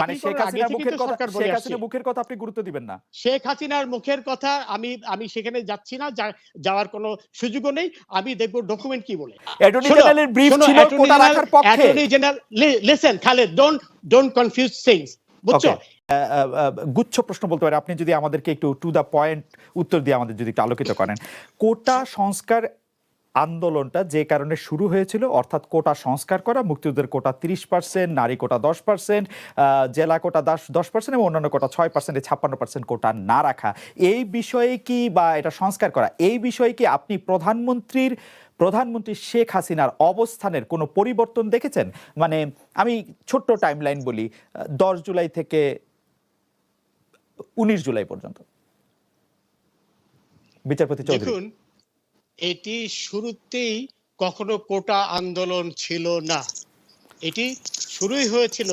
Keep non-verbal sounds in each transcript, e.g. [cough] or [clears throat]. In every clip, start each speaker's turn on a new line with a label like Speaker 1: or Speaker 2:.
Speaker 1: মানে শেখ হাসিনার মুখের কথা শেখ হাসিনার মুখের কথা আপনি গুরুত্ব দিবেন না।
Speaker 2: শেখ হাসিনার মুখের কথা আমি আমি সেখানে যাচ্ছি না যাওয়ার কোনো সুযোগও নেই। আমি দেখব ডকুমেন্ট কি বলে।
Speaker 1: অ্যাটর্নি জেনারেলের ব্রিফ ছিল কোটা রাখার পক্ষে।
Speaker 2: বুঝছ?
Speaker 1: গুচ্ছ প্রশ্ন বলতে পারে আপনি যদি আমাদেরকে একটু টু দ্য পয়েন্ট উত্তর দিয়ে আমাদের যদি একটু আলোকিত করেন। কোটা সংস্কার আন্দোলনটা যে কারণে শুরু হয়েছিল, অর্থাৎ কোটা সংস্কার করা, মুক্তিযুদ্ধের কোটা তিরিশ পার্সেন্ট নারী কোটা দশ পার্সেন্ট জেলা কোটা দশ দশ পার্সেন্ট এবং অন্যান্য কোটা ছয় পার্সেন্টে ছাপ্পান্ন পার্সেন্ট কোটা না রাখা। এই বিষয়ে কি বা এটা সংস্কার করা, এই বিষয়ে কি আপনি প্রধানমন্ত্রীর, প্রধানমন্ত্রী শেখ হাসিনার অবস্থানের কোনো পরিবর্তন দেখেছেন? মানে আমি ছোট্ট টাইমলাইন বলি, দশ জুলাই থেকে উনিশ জুলাই পর্যন্ত। বিচারপতি চৌধুরী।
Speaker 2: এটি শুরুতেই কখনো কোটা আন্দোলন ছিল না। এটি শুরুই হয়েছিল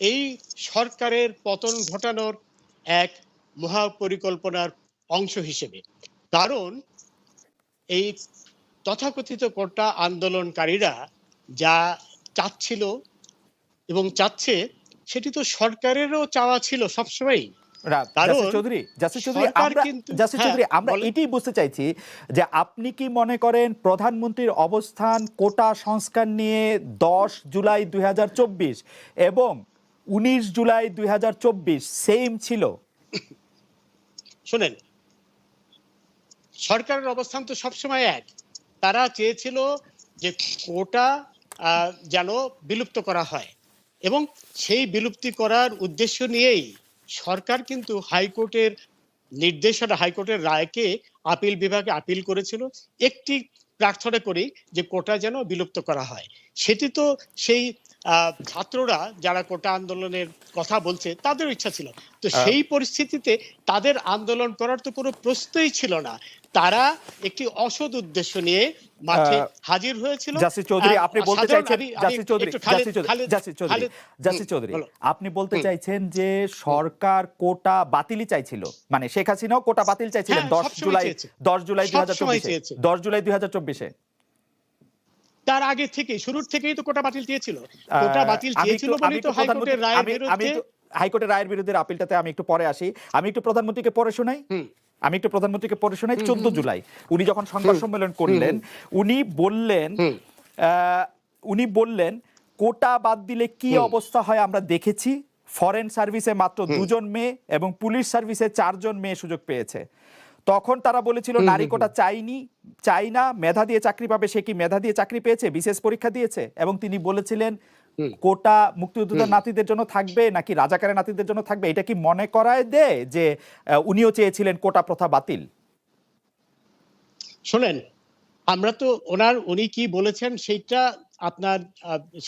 Speaker 2: এই সরকারের পতন ঘটানোর এক মহাপরিকল্পনার অংশ হিসেবে। কারণ এই তথাকথিত কোটা আন্দোলনকারীরা যা চাচ্ছিল এবং চাচ্ছে, সেটি তো সরকারেরও চাওয়া ছিল সবসময়ই।
Speaker 1: চৌধুরী চৌধুরী আমরা
Speaker 2: কিন্তু-
Speaker 1: জাসির
Speaker 2: হ্যাঁ,
Speaker 1: চৌধুরী আমরা এটাই বুঝতে চাইছি যে আপনি কি মনে করেন প্রধানমন্ত্রীর অবস্থান কোটা সংস্কার নিয়ে দশ জুলাই দুই হাজার চব্বিশ এবং উনিশ জুলাই দুই হাজার চব্বিশ সেম ছিল?
Speaker 2: শোনেন সরকারের অবস্থান তো সবসময় এক। তারা চেয়েছিল যে কোটা আহ, যেন বিলুপ্ত করা হয়। এবং সেই বিলুপ্তি করার উদ্দেশ্য নিয়েই সরকার কিন্তু হাইকোর্টের নির্দেশনা হাইকোর্টের রায়কে আপিল বিভাগে আপিল করেছিল। একটি প্রার্থনা করি যে কোটা যেন বিলুপ্ত করা হয়। সেটি তো সেই আহ, ছাত্ররা যারা কোটা আন্দোলনের কথা বলছে তাদের ইচ্ছা ছিল। তো সেই পরিস্থিতিতে তাদের আন্দোলন করার তো কোনো প্রশ্নই ছিল না। তারা একটি অসৎ উদ্দেশ্য নিয়ে মাঠে হাজির হয়েছিল।
Speaker 1: জাসির চৌধুরী আপনি বলতে চাইছেন জাসির চৌধুরী জাসির চৌধুরী জাসির চৌধুরী জাসির চৌধুরী আপনি বলতে চাইছেন যে সরকার কোটা বাতিলই চাইছিল। মানে শেখ হাসিনাও কোটা বাতিল চাইছিলেন
Speaker 2: হ্যাঁ,
Speaker 1: দশ
Speaker 2: সবসময়
Speaker 1: জুলাই
Speaker 2: চেয়েছে।
Speaker 1: দশ জুলাই দুই হাজার
Speaker 2: সবসময়
Speaker 1: চব্বিশে।
Speaker 2: চেয়েছে।
Speaker 1: দশ জুলাই দুই হাজার চব্বিশে।
Speaker 2: তার আগে থেকে শুরুর থেকেই তো কোটা বাতিল চেয়েছিল কোটা বাতিল চেয়েছিল
Speaker 1: আমি
Speaker 2: বলেই তো হাইকোর্টের রায়ের বিরুদ্ধে
Speaker 1: হাইকোর্টের রায়ের বিরুদ্ধে আপিলটাতে আমি একটু পরে আসি। আমি একটু প্রধানমন্ত্রীকে পরে শোনাই।
Speaker 2: হুম।
Speaker 1: আমি একটু প্রধানমন্ত্রীকে পড়ে শোনাই চোদ্দ জুলাই। উনি যখন সংবাদ সম্মেলন করলেন উনি বললেন উনি বললেন কোটা বাদ দিলে কি অবস্থা হয় আমরা দেখেছি? ফরেন সার্ভিসে মাত্র দুজন মেয়ে এবং পুলিশ সার্ভিসে চারজন মেয়ে সুযোগ পেয়েছে। তখন তারা বলেছিল নারী কোটা চাইনি চাই না। মেধা দিয়ে চাকরি পাবে সে কি মেধা দিয়ে চাকরি পেয়েছে? বিশেষ পরীক্ষা দিয়েছে? এবং তিনি বলেছিলেন কোটা মুক্তিযোদ্ধার নাতিদের জন্য থাকবে নাকি রাজাকারের নাতিদের জন্য থাকবে? এটা কি মনে করায় দেয় যে উনিও চেয়েছিলেন কোটা প্রথা বাতিল?
Speaker 2: শোনেন আমরা তো ওনার উনি কি বলেছেন সেটা আপনার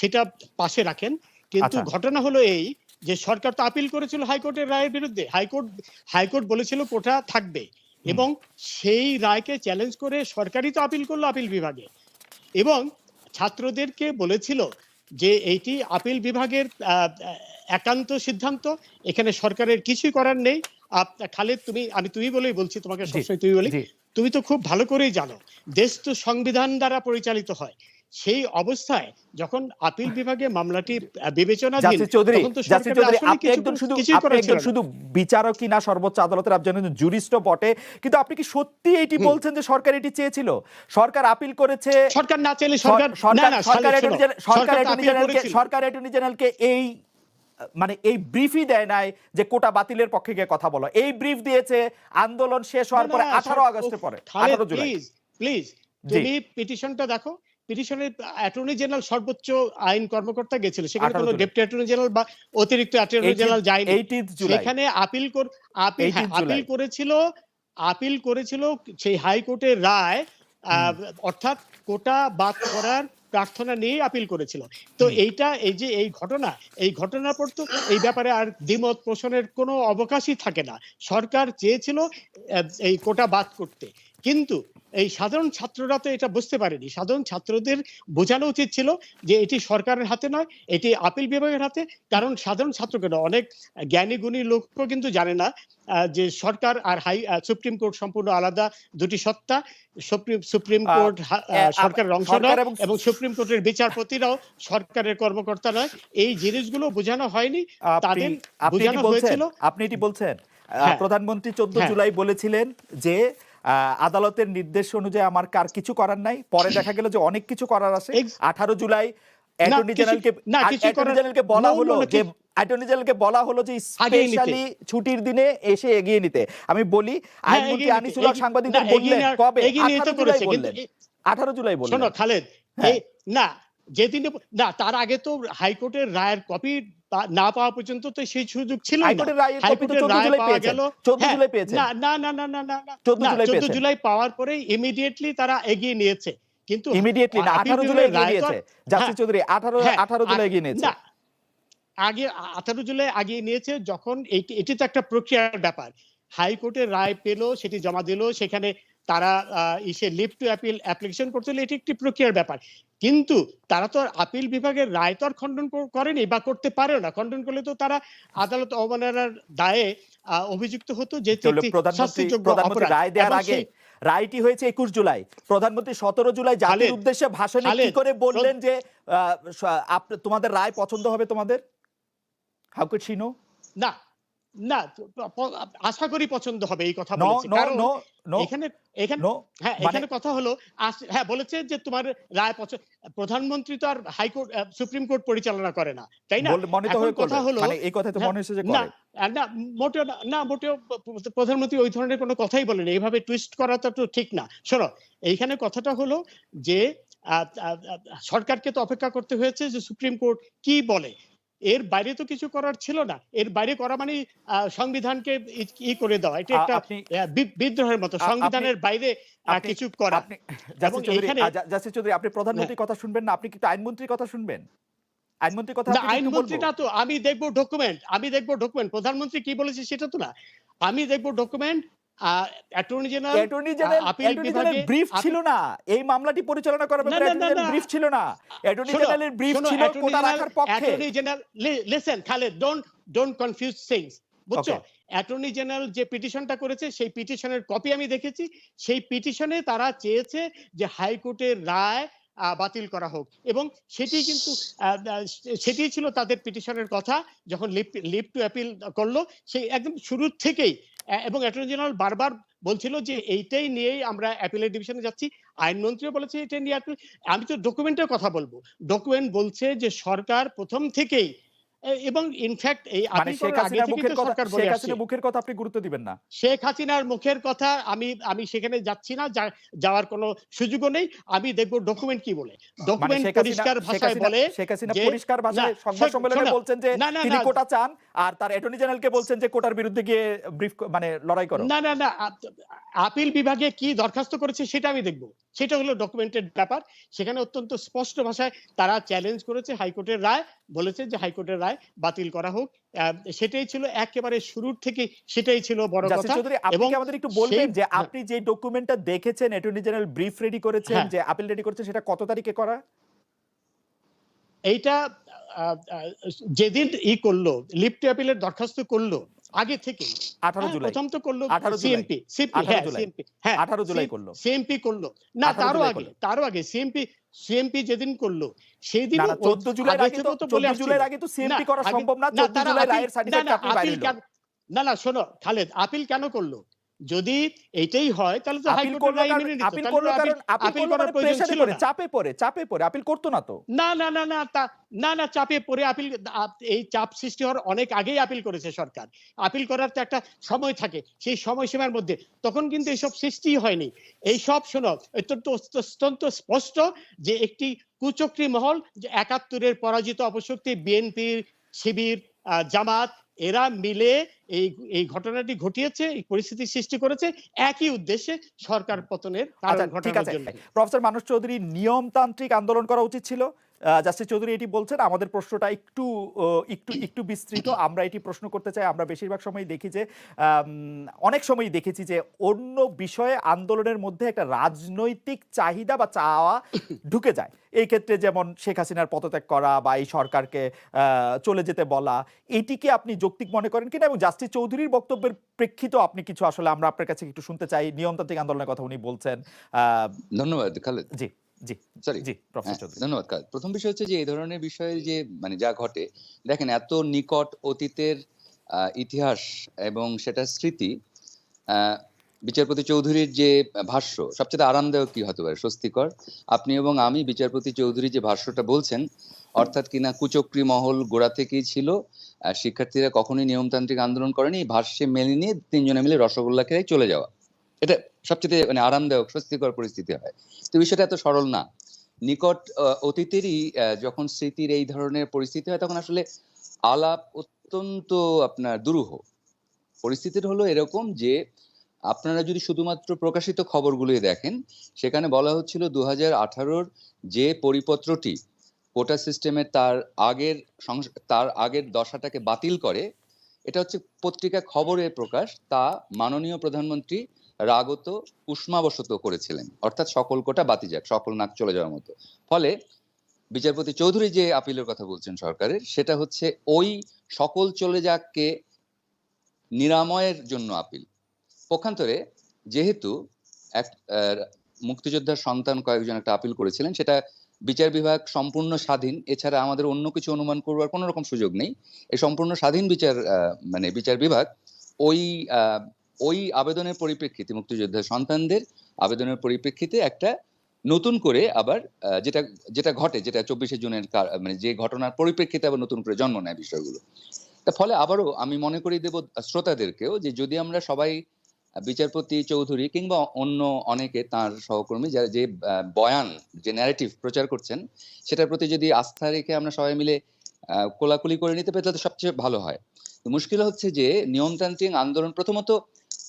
Speaker 2: সেটা পাশে রাখেন। কিন্তু
Speaker 1: আচ্ছা।
Speaker 2: ঘটনা হলো এই যে সরকার তো আপিল করেছিল হাইকোর্টের রায়ের বিরুদ্ধে। হাইকোর্ট হাইকোর্ট বলেছিল কোটা থাকবে এবং সেই রায়কে চ্যালেঞ্জ করে সরকারই তো আপিল করল আপিল বিভাগে। এবং ছাত্রদেরকে বলেছিল যে এইটি আপিল বিভাগের আহ, একান্ত সিদ্ধান্ত এখানে সরকারের কিছুই করার নেই। খালেদ তুমি আমি তুমি বলেই বলছি তোমাকে সবসময় তুমি বলি। তুমি তো খুব ভালো করেই জানো দেশ তো সংবিধান দ্বারা পরিচালিত হয়। সেই অবস্থায় যখন আপিল বিভাগে মামলাটি বিবেচনাধীন
Speaker 1: চৌধুরী চৌধুরী আপনি একজন শুধু আপনি একজন। শুধু বিচারকই না সর্বোচ্চ আদালতের একজন জুরিস্টও বটে কিন্তু আপনি কি সত্যি এটি বলছেন যে সরকার এটি চেয়েছিল? সরকার আপিল করেছে
Speaker 2: সরকার না চাইলে সরকার
Speaker 1: সরকার অ্যাটর্নি জেনারেলকে সরকার অ্যাটর্নি জেনারেলকে এই মানে এই ব্রিফই দেয় নাই যে কোটা বাতিলের পক্ষে গিয়ে কথা বলো। এই ব্রিফ দিয়েছে আন্দোলন শেষ হওয়ার পরে আঠারো আগস্টের পরে আঠারো জুলাই।
Speaker 2: প্লিজ প্লিজ তুমি পিটিশনটা দেখো। পিটিশনের অ্যাটর্নি জেনারেল সর্বোচ্চ আইন কর্মকর্তা গেছিল। সেখানে কোনো ডেপুটি অ্যাটর্নি জেনারেল বা অতিরিক্ত অ্যাটর্নি জেনারেল যায়নি। সেখানে আপিল কর আপিল হ্যাঁ,
Speaker 1: 18th জুলাই।
Speaker 2: আপিল করেছিল আপিল করেছিল সেই হাইকোর্টের রায় অর্থাৎ কোটা বাদ করার প্রার্থনা নিয়ে আপিল করেছিল। তো এইটা এই যে এই ঘটনা এই ঘটনার পর তো এই ব্যাপারে আর দ্বিমত পোষণের কোনো অবকাশই থাকে না। সরকার চেয়েছিল এই কোটা বাদ করতে। কিন্তু এই সাধারণ ছাত্ররা তো এটা বুঝতে পারেনি। সাধারণ ছাত্রদের বোঝানো উচিত ছিল যে এটি সরকারের হাতে নয় এটি আপিল বিভাগের হাতে। কারণ সাধারণ ছাত্র কেন? অনেক জ্ঞানী গুণী লোকও কিন্তু জানে না যে সরকার আর হাই সুপ্রিম কোর্ট সম্পূর্ণ আলাদা দুটি সত্তা। সুপ্রিম সুপ্রিম কোর্ট সরকারের অংশ নয়
Speaker 1: এবং-
Speaker 2: সুপ্রিম কোর্টের বিচারপতিরাও সরকারের কর্মকর্তা নয়। এই জিনিসগুলো বোঝানো হয়নি তাদের বোঝানো হয়েছিল।
Speaker 1: আপনি এটি বলছেন।
Speaker 2: হ্যাঁ।
Speaker 1: প্রধানমন্ত্রী চোদ্দ
Speaker 2: হ্যাঁ।
Speaker 1: জুলাই বলেছিলেন যে আদালতের নির্দেশ অনুযায়ী আমার কার কিছু করার নাই? পরে [clears throat] দেখা গেল যে অনেক কিছু করার আছে। আঠারো জুলাই অ্যাটর্নি জেনারেলকে
Speaker 2: না,
Speaker 1: অ্যাটর্নি জেনারেলকে বলা হলো যে অ্যাটর্নি জেনারেলকে বলা হলো যে স্পেশালি ছুটির দিনে এসে এগিয়ে নিতে। আমি বলি
Speaker 2: হ্যাঁ,
Speaker 1: আইনমন্ত্রী আনিসুল্লাহ
Speaker 2: এগিয়ে-
Speaker 1: সাংবাদিকদের বললেন কবে? জুলাই বললেন। জুলাই বললেন।
Speaker 2: শোনো খালেদ
Speaker 1: হ্যাঁ।
Speaker 2: না যেদিনে না তার আগে তো হাইকোর্টের রায়ের কপি না পাওয়া পর্যন্ত তো সেই সুযোগ ছিল না।
Speaker 1: হাইকোর্টের রায়ের কপি তো
Speaker 2: হাইকোর্টের
Speaker 1: 14
Speaker 2: রায়
Speaker 1: জুলাই
Speaker 2: পাওয়া গেল।
Speaker 1: 14
Speaker 2: হ্যাঁ,
Speaker 1: জুলাই পেয়েছেন।
Speaker 2: না না না না না না না।
Speaker 1: 14
Speaker 2: না,
Speaker 1: জুলাই
Speaker 2: 14
Speaker 1: পেয়েছেন।
Speaker 2: জুলাই পাওয়ার পরে ইমিডিয়েটলি তারা এগিয়ে নিয়েছে। কিন্তু
Speaker 1: ইমিডিয়েটলি না আঠারো জুলাই
Speaker 2: বিভাগের
Speaker 1: এগিয়ে নিয়েছে। জাস্টিস
Speaker 2: হ্যাঁ,
Speaker 1: চৌধুরী আঠারো
Speaker 2: হ্যাঁ,
Speaker 1: আঠারো জুলাই এগিয়ে নিয়েছে।
Speaker 2: আগে আঠারো জুলাই আগিয়ে নিয়েছে যখন এটি তো একটা প্রক্রিয়ার ব্যাপার। হাইকোর্টের রায় পেল সেটি জমা দিল সেখানে তারা ইসে লিভ টু অ্যাপিল অ্যাপ্লিকেশন করছিল এটি একটি প্রক্রিয়ার ব্যাপার। কিন্তু তারা তো আর আপিল বিভাগের রায় তো আর খণ্ডন করেনি বা করতে পারে না। খণ্ডন করলে তো তারা আদালত অবমাননার দায়ে অভিযুক্ত হতো যে
Speaker 1: প্রধানমন্ত্রী। রায় দেওয়ার আগে রায়টি হয়েছে একুশ জুলাই। প্রধানমন্ত্রী সতেরো জুলাই জাতির উদ্দেশ্যে ভাষণে কি করে বললেন যে তোমাদের রায় পছন্দ হবে তোমাদের? হাউ কুড শি নো
Speaker 2: না না আশা করি পছন্দ হবে এই কথা বলেছে। কারণ এখানে এখানে হ্যাঁ
Speaker 1: মানে-
Speaker 2: এখানে কথা হলো হ্যাঁ বলেছে যে তোমার রায় পছন্দ প্রধানমন্ত্রী তো আর হাইকোর্ট সুপ্রিম কোর্ট পরিচালনা করে না তাই না? কথা হলো
Speaker 1: মানে এই কথা তো
Speaker 2: হ্যাঁ,
Speaker 1: মনে হয়েছে যে
Speaker 2: না না মোটেও না- মোটেও প্রধানমন্ত্রী ওই ধরনের কোনো কথাই বলেনি। এইভাবে টুইস্ট করা তো ঠিক না। শোনো এইখানে কথাটা হলো যে সরকারকে তো অপেক্ষা করতে হয়েছে যে সুপ্রিম কোর্ট কি বলে। এর বাইরে তো কিছু করার ছিল না। এর বাইরে করা মানে সংবিধানকে ই- করে দেওয়া। এটা একটা বিদ্রোহের মতো। সংবিধানের বাইরে কিছু করা। এবং
Speaker 1: চৌধুরী আপনি প্রধানমন্ত্রীর কথা শুনবেন না আপনি কিন্তু আইনমন্ত্রীর কথা শুনবেন? আইনমন্ত্রীর কথা
Speaker 2: না
Speaker 1: আপনি একটু
Speaker 2: আইনমন্ত্রী না তো আমি দেখব ডকুমেন্ট আমি দেখব ডকুমেন্ট প্রধানমন্ত্রী কি বলেছে সেটা তো না। আমি দেখব document attorney general
Speaker 1: attorney general attorney general brief ছিল না। এই মামলাটি পরিচালনা করার ব্যাপারে
Speaker 2: না, না,
Speaker 1: অ্যাটর্নি
Speaker 2: না,
Speaker 1: জেনারেল
Speaker 2: না।
Speaker 1: ব্রিফ ছিল না। অ্যাটর্নি জেনারেলের ব্রিফ ছিল কোটা রাখার পক্ষে?
Speaker 2: Attorney General, li- listen, Khaled, don't don't confuse বুঝছ? অ্যাটর্নি জেনারেল যে পিটিশনটা করেছে সেই পিটিশনের কপি আমি দেখেছি। সেই পিটিশনে তারা চেয়েছে যে হাইকোর্টের রায় আহ, বাতিল করা হোক। এবং সেটি কিন্তু সেটি ছিল তাদের পিটিশনের কথা যখন লিভ টু অ্যাপিল করল সেই একদম শুরুর থেকেই এবং অ্যাটর্নি জেনারেল বারবার বলছিল যে এইটাই নিয়েই আমরা অ্যাপিলের ডিভিশনে যাচ্ছি। আইনমন্ত্রীও বলেছে এটা নিয়ে আমি তো ডকুমেন্টের কথা বলব। ডকুমেন্ট বলছে যে সরকার প্রথম থেকেই এবং ইনফ্যাক্ট এই
Speaker 1: মানে
Speaker 2: আপিল
Speaker 1: শেখ হাসিনার মুখের কথা শেখ হাসিনার মুখের কথা আপনি গুরুত্ব দিবেন না।
Speaker 2: শেখ হাসিনার মুখের কথা আমি আমি সেখানে যাচ্ছি না যাওয়ার কোনো সুযোগও নেই। আমি দেখব ডকুমেন্ট কি বলে।
Speaker 1: মানে
Speaker 2: ডকুমেন্ট পরিষ্কার ভাষায় বলে
Speaker 1: শেখ হাসিনা পরিষ্কার ভাষায় সংবাদ সম্মেলনে বলছেন যে তিনি কোটা চান আর তার অ্যাটর্নি জেনারেলকে বলছেন যে কোটার বিরুদ্ধে গিয়ে ব্রিফ মানে লড়াই করো।
Speaker 2: না না না আপিল বিভাগে কি দরখাস্ত করেছে সেটা আমি দেখব। সেটা হলো ডকুমেন্টেড ব্যাপার। সেখানে অত্যন্ত স্পষ্ট ভাষায় তারা চ্যালেঞ্জ করেছে হাইকোর্টের রায়। বলেছে যে হাইকোর্টের রায় বাতিল করা হোক সেটাই ছিল একেবারে শুরুর থেকে সেটাই ছিল বড় কথা এবং
Speaker 1: আমাদের একটু বলবেন যে। আপনি যে ডকুমেন্টটা দেখেছেন অ্যাটর্নি জেনারেল ব্রিফ রেডি করেছেন
Speaker 2: হ্যাঁ।
Speaker 1: যে আপিল রেডি করেছেন সেটা কত তারিখে করা
Speaker 2: এইটা যেদিন ই করল লিপ্ট অ্যাপিলের দরখাস্ত করল আগে থেকে
Speaker 1: 18 জুলাই।
Speaker 2: প্রথম তো করল
Speaker 1: 18 জুলাই।
Speaker 2: সিএমপি সিএমপি হ্যাঁ হ্যাঁ
Speaker 1: 18 জুলাই করল।
Speaker 2: সিএমপি করল। না তারও আগে। তারও আগে। সিএমপি সিএমপি যেদিন করল সেই দিন
Speaker 1: 14 জুলাই আগে তো 14 জুলাইয়ের আগে তো সিএমপি করা সম্ভব না 14 জুলাই রায়ের সার্টিফিকেট আপনি বাইরে
Speaker 2: না না শোনো খালেদ আপিল কেন করল? যদি এইটাই হয় তাহলে তো
Speaker 1: আপিল করল কারণ আপিল
Speaker 2: করার প্রয়োজন ছিল না।
Speaker 1: চাপে পড়ে চাপে পড়ে আপিল করতো না তো।
Speaker 2: না না না না না না চাপে পড়ে আপিল এই চাপ সৃষ্টি হওয়ার অনেক আগেই আপিল করেছে সরকার। আপিল করার তো একটা সময় থাকে সেই সময়সীমার মধ্যে। তখন কিন্তু এইসব সৃষ্টি হয়নি। এই সব শোনো অত্যন্ত অত্যন্ত স্পষ্ট যে একটি কুচক্রী মহল যে একাত্তরের পরাজিত অপশক্তি বিএনপির শিবির জামাত এরা মিলে এই এই ঘটনাটি ঘটিয়েছে এই পরিস্থিতি সৃষ্টি করেছে একই উদ্দেশ্যে সরকার পতনের
Speaker 1: আচ্ছা
Speaker 2: কারণ
Speaker 1: ঠিক
Speaker 2: ঘটানোর জন্য
Speaker 1: প্রফেসর মানুষ চৌধুরী নিয়মতান্ত্রিক আন্দোলন করা উচিত ছিল? জাস্টিস চৌধুরী এটি বলছেন আমাদের প্রশ্নটা একটু একটু একটু বিস্তৃত। আমরা এটি প্রশ্ন করতে চাই আমরা বেশিরভাগ সময় দেখি যে অনেক সময় দেখেছি যে অন্য বিষয়ে আন্দোলনের মধ্যে একটা রাজনৈতিক চাহিদা বা চাওয়া ঢুকে যায়। এই ক্ষেত্রে যেমন শেখ হাসিনার পদত্যাগ করা বা এই সরকারকে আহ, চলে যেতে বলা এটিকে আপনি যৌক্তিক মনে করেন কিনা? এবং জাস্টিস চৌধুরীর বক্তব্যের প্রেক্ষিত আপনি কিছু আসলে আমরা আপনার কাছে একটু শুনতে চাই নিয়মতান্ত্রিক আন্দোলনের কথা উনি বলছেন আহ,
Speaker 3: ধন্যবাদ খালেদ।
Speaker 1: জি। জি
Speaker 3: সরি
Speaker 1: জি প্রফেসর
Speaker 3: হ্যাঁ,
Speaker 1: চৌধুরী।
Speaker 3: ধন্যবাদ প্রথম বিষয় হচ্ছে যে এই ধরনের বিষয়ে যে মানে যা ঘটে দেখেন এত নিকট অতীতের ইতিহাস এবং সেটা স্মৃতি বিচারপতি চৌধুরীর যে ভাষ্য সবচেয়ে আরামদায়ক কি হতে পারে? স্বস্তিকর? আপনি এবং আমি বিচারপতি চৌধুরী যে ভাষ্যটা বলছেন অর্থাৎ কিনা কুচক্রী মহল গোড়া থেকেই ছিল শিক্ষার্থীরা কখনোই নিয়মতান্ত্রিক আন্দোলন করেনি ভাষ্যে মেনে নিয়ে তিনজনে মিলে রসগোল্লা খেয়ে চলে যাওয়া। এটা সবচেয়ে মানে আরামদায়ক, স্বস্তিকর পরিস্থিতি হয়। তো বিষয়টা এত সরল না। নিকট অতীতেরই যখন স্মৃতির এই ধরনের পরিস্থিতি হয়, তখন আসলে আলাপ অত্যন্ত আপনার দুরূহ। পরিস্থিতির হলো এরকম যে, আপনারা যদি শুধুমাত্র প্রকাশিত খবরগুলোই দেখেন, সেখানে বলা হচ্ছিল দু হাজার যে পরিপত্রটি, কোটা সিস্টেমে তার আগের তার আগের দশাটাকে বাতিল করে, এটা হচ্ছে পত্রিকা খবরের প্রকাশ, তা মাননীয় প্রধানমন্ত্রী রাগত উষ্মাবশত করেছিলেন। অর্থাৎ সকল কোটা যাক, সকল নাক চলে যাওয়ার মতো। ফলে বিচারপতি চৌধুরী যে আপিলের কথা বলছেন সরকারের, সেটা হচ্ছে ওই সকল চলে যাককে নিরাময়ের জন্য আপিল। পক্ষান্তরে যেহেতু এক মুক্তিযোদ্ধার সন্তান কয়েকজন একটা আপিল করেছিলেন, সেটা বিচার বিভাগ সম্পূর্ণ স্বাধীন, এছাড়া আমাদের অন্য কিছু অনুমান করবার কোনো রকম সুযোগ নেই। এই সম্পূর্ণ স্বাধীন বিচার মানে বিচার বিভাগ ওই ওই আবেদনের পরিপ্রেক্ষিতে মুক্তিযোদ্ধার সন্তানদের আবেদনের পরিপ্রেক্ষিতে একটা নতুন করে আবার যেটা যেটা ঘটে, যেটা চব্বিশে জুনের মানে যে ঘটনার পরিপ্রেক্ষিতে আবার নতুন করে জন্ম নেয় বিষয়গুলো। তা ফলে আবারও আমি মনে করি দেব শ্রোতাদেরকেও যে যদি আমরা সবাই বিচারপতি চৌধুরী কিংবা অন্য অনেকে তার সহকর্মী যারা যে বয়ান, যে ন্যারেটিভ প্রচার করছেন, সেটার প্রতি যদি আস্থা রেখে আমরা সবাই মিলে কোলাকুলি করে নিতে পারি তাহলে সবচেয়ে ভালো হয়। মুশকিল হচ্ছে যে নিয়মতান্ত্রিক আন্দোলন প্রথমত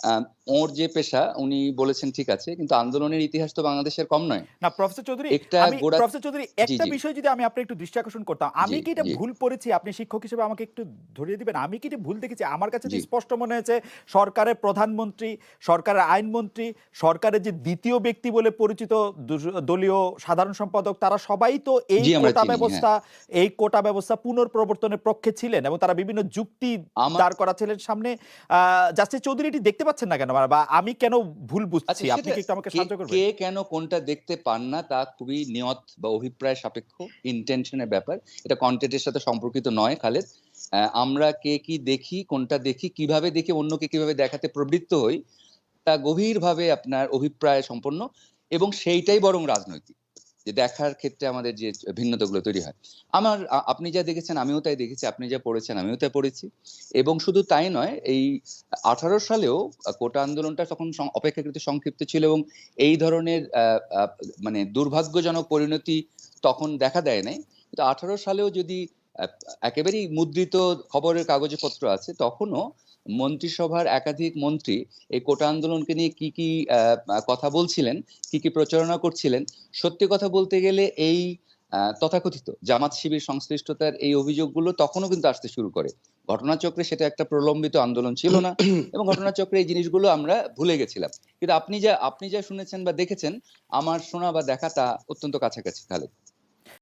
Speaker 3: Um, ওর যে পেশা উনি বলেছেন ঠিক আছে কিন্তু আন্দোলনের ইতিহাস তো বাংলাদেশের কম নয়।
Speaker 1: না প্রফেসর চৌধুরী
Speaker 3: একটা
Speaker 1: প্রফেসর চৌধুরী একটা বিষয় যদি আমি আপনার একটু দৃষ্টি আকর্ষণ করতাম আমি কি এটা ভুল পড়েছি? আপনি শিক্ষক হিসেবে আমাকে একটু ধরিয়ে দিবেন? আমি কি এটা ভুল দেখেছি? আমার কাছে তো স্পষ্ট মনে হয়েছে সরকারের প্রধানমন্ত্রী সরকারের আইনমন্ত্রী সরকারের যে দ্বিতীয় ব্যক্তি বলে পরিচিত দলীয় সাধারণ সম্পাদক তারা সবাই তো এই কোটা
Speaker 3: হ্যাঁ।
Speaker 1: ব্যবস্থা এই কোটা ব্যবস্থা পুনর্প্রবর্তনের পক্ষে ছিলেন এবং তারা বিভিন্ন যুক্তি দাঁড় করাছিলেন সামনে। জাস্টিস চৌধুরী এটি দেখতে পাচ্ছেন না কেন? বা আমি কেন ভুল বুঝছি?
Speaker 3: আচ্ছা,
Speaker 1: আপনি কি আমাকে সাহায্য করবেন?
Speaker 3: কে কেন কোনটা দেখতে পান না তা খুবই নিয়ত বা অভিপ্রায় সাপেক্ষ ইন্টেনশনের ব্যাপার। এটা কন্টেন্টের সাথে সম্পর্কিত নয় খালেদ। আমরা কে কি দেখি কোনটা দেখি কীভাবে দেখি অন্যকে কীভাবে দেখাতে প্রবৃত্ত হই তা গভীরভাবে আপনার অভিপ্রায় সম্পন্ন এবং সেইটাই বরং রাজনৈতিক। যে দেখার ক্ষেত্রে আমাদের যে ভিন্নতাগুলো তৈরি হয়। আমার আপনি যা দেখেছেন, আমিও তাই দেখেছি, আপনি যা পড়েছেন, আমিও তাই পড়েছি। এবং শুধু তাই নয়, এই আঠারো সালেও কোটা আন্দোলনটা তখন অপেক্ষাকৃত সংক্ষিপ্ত ছিল এবং এই ধরনের মানে দুর্ভাগ্যজনক পরিণতি তখন দেখা দেয় নাই। কিন্তু আঠারো সালেও যদি একেবারেই মুদ্রিত খবরের কাগজে পত্র আছে তখনও মন্ত্রিসভার একাধিক মন্ত্রী এই কোটা আন্দোলনকে নিয়ে কি কি কথা বলছিলেন কি কি প্রচারণা করছিলেন সত্যি কথা বলতে গেলে এই তথাকথিত জামাত শিবির সংশ্লিষ্টতার এই অভিযোগগুলো তখনও কিন্তু আসতে শুরু করে। ঘটনাচক্রে সেটা একটা প্রলম্বিত আন্দোলন ছিল না [clears throat] এবং ঘটনাচক্রে এই জিনিসগুলো আমরা ভুলে গেছিলাম। কিন্তু আপনি যা আপনি যা শুনেছেন বা দেখেছেন আমার শোনা বা দেখা তা অত্যন্ত কাছাকাছি খালেদ